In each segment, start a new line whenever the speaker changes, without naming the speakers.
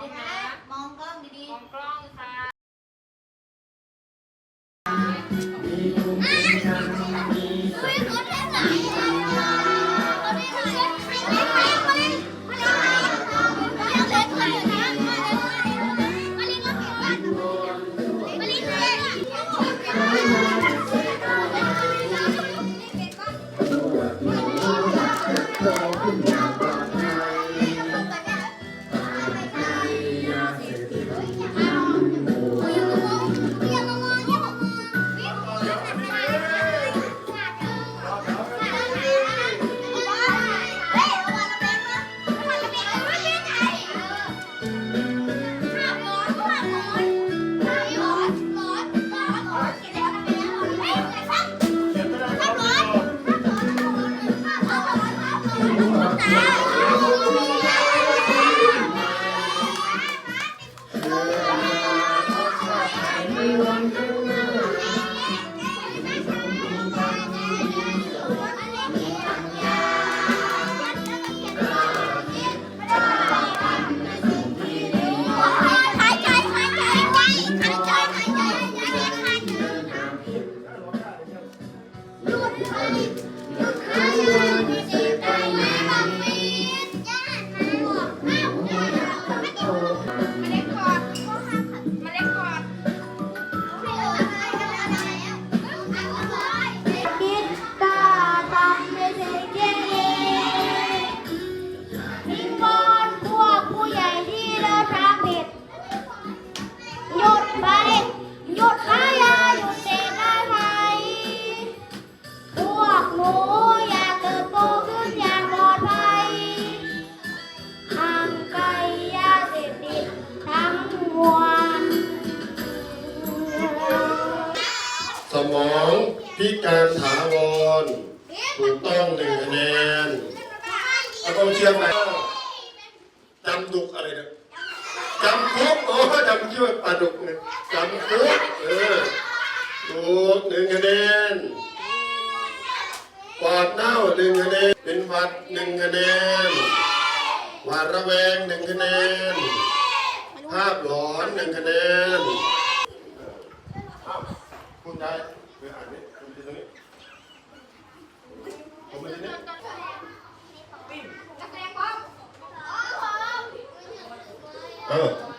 ดีนะ มองกล้องดีๆ
มองกล้องค่ะ
โอ้
จำคิดว่าปลาดุ
กเนี่ยจำคุกเออถูหนึ่งคะแนนปอดเน่าหนึ่งคะแนน เป็นหวัดหนึ่งคะแนนวาดระแวงหนึ่งคะแนน ภาพหลอนหนึ่งคะแนนคุณไไปอ่านนี่คุณจะ
ตรงนี้
ผ
มไม่
ได้เออ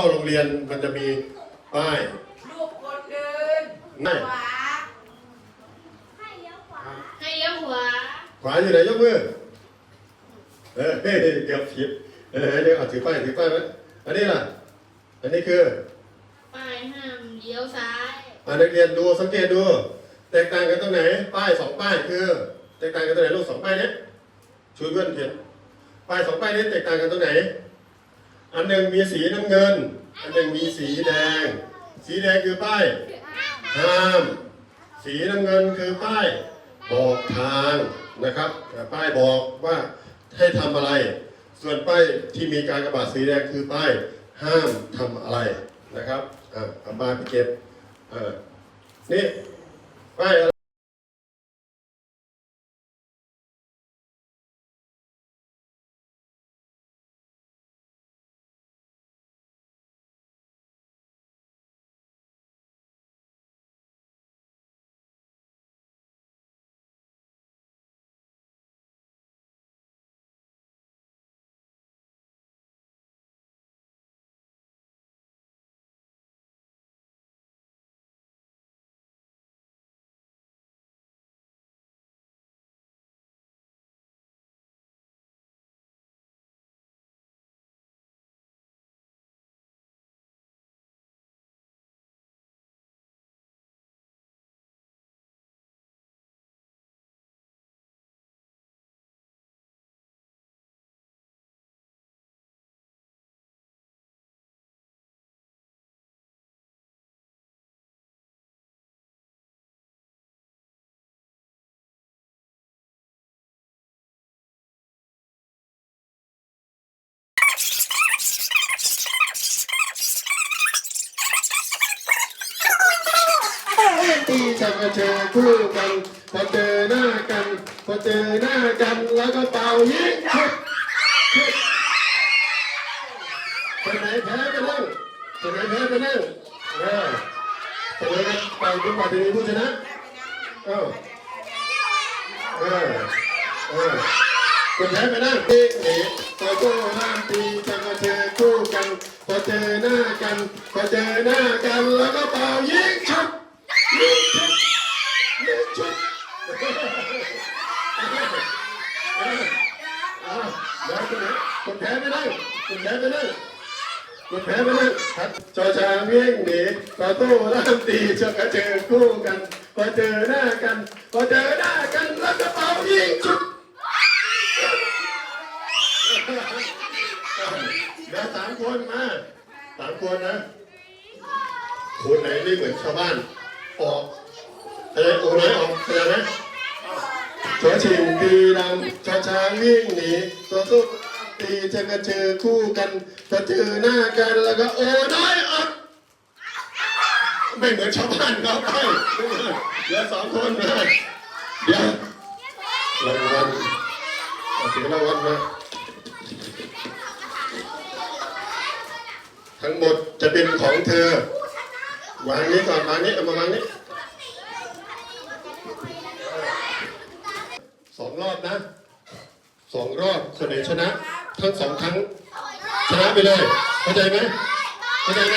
ข้า
โรงเรียนมัน
จะมีป้าย
ลูกคนเดิน
นั่น
ขวาให้เลี้ยวขวา
ขวาอยู่ไหนยกมือเออเกือบผิดเออเดี๋ยวเอาถือป้ายถือป้ายไหมอันนี้ล่ะ อันนี้คือ
ป้ายห้ามเลี้ยวซ้าย
นักเรียนดูสังเกตดู แตกต่างกันตรงไหน ป้ายสองป้ายคือ แตกต่างกันตรงไหนลูกสองป้ายเนี้ยช่วยเพื่อนเขียนป้ายสองป้ายนี้แตกต่างกันตรงไหน อันหนึ่งมีสีน้ำเงิน อันหนึ่งมีสีแดง สีแดงคือป้ายห้าม สีน้ำเงินคือป้ายบอกทางนะครับป้ายบอกว่าให้ทำอะไร ส่วนป้ายที่มีการกระบาดสีแดงคือป้ายห้ามทำอะไรนะครับอ่าเอาป้านไปเก็บอ่านี่ป้าย อะไรตีจะมาเจอคู่กัน พอเจอหน้ากัน พอเจอหน้ากันแล้วก็เป่ายิงชุดคนไหนแพ้ไปนั่งคนไหนแพ้ไปนั่งเออคนไหนกันเป่าจนกว่าจะมีผู้ชนะเออเออเออคนแพ้ไปนั่งตีหนีพอโก้ห้ามตีจะมาเจอคู่กัน พอเจอหน้ากัน พอเจอหน้ากันแล้วก็เป่ายิงชุด ยิงชุดยิงชุดอ่าเดี๋ยวคนไหนคนแพ้ไม่ได้ คนแพ้ไม่ได้คนแพ้ไม่ได้ครับจอช้างวิ่งหนีต่อตู้ร่ามตีจะกระเจอคู่กัน พอเจอหน้ากัน พอเจอหน้ากันแล้วก็เป่ายิงชุดเดี๋ยวสามคนมาสามคนนะคนไหนไม่เหมือนชาวบ้าน ออกเอ้ยโอ้ไหนออกเสร็จไหมชอชิงตีดำชอช้างวิ่งหนีตัวสู้ ตีจะกระเจอคู่กันพอเจอหน้ากันแล้วก็โอ้น้อยออกไม่เหมือนชาวบ้านเขาไปเหลือสองคนนะเดี๋ยวรางวัลเอาถึงรางวัลมาทั้งหมดจะเป็นของเธอ วางนี้ก่อนวางนี้เอามาวางนี้สองรอบนะ สองรอบคนไหนชนะ ทั้งสองครั้ง ชนะไปเลยเข้าใจไหมเข้าใจไหม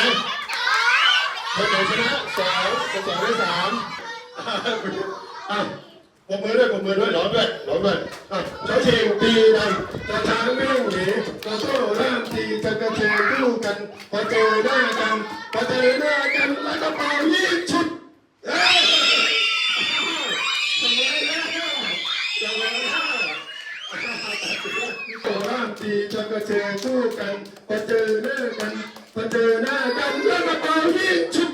คนไหนชนะสองคนสองได้สามอะปมมือด้วยปมมือด้วยร้องด้วยร้องด้วยอะเช้าเชงตีดังตาช้างวิ่งหนีตาโซ่ร่ามตีจะกระเจอคู่กันพอเจอหน้ากันพอเจอหน้ากันแล้วก็เป่ายิง ร่างตีจะกระเจอคู่กันพอเจอหน้ากันพอเจอหน้ากันแล้วมาเป่าที่ชุด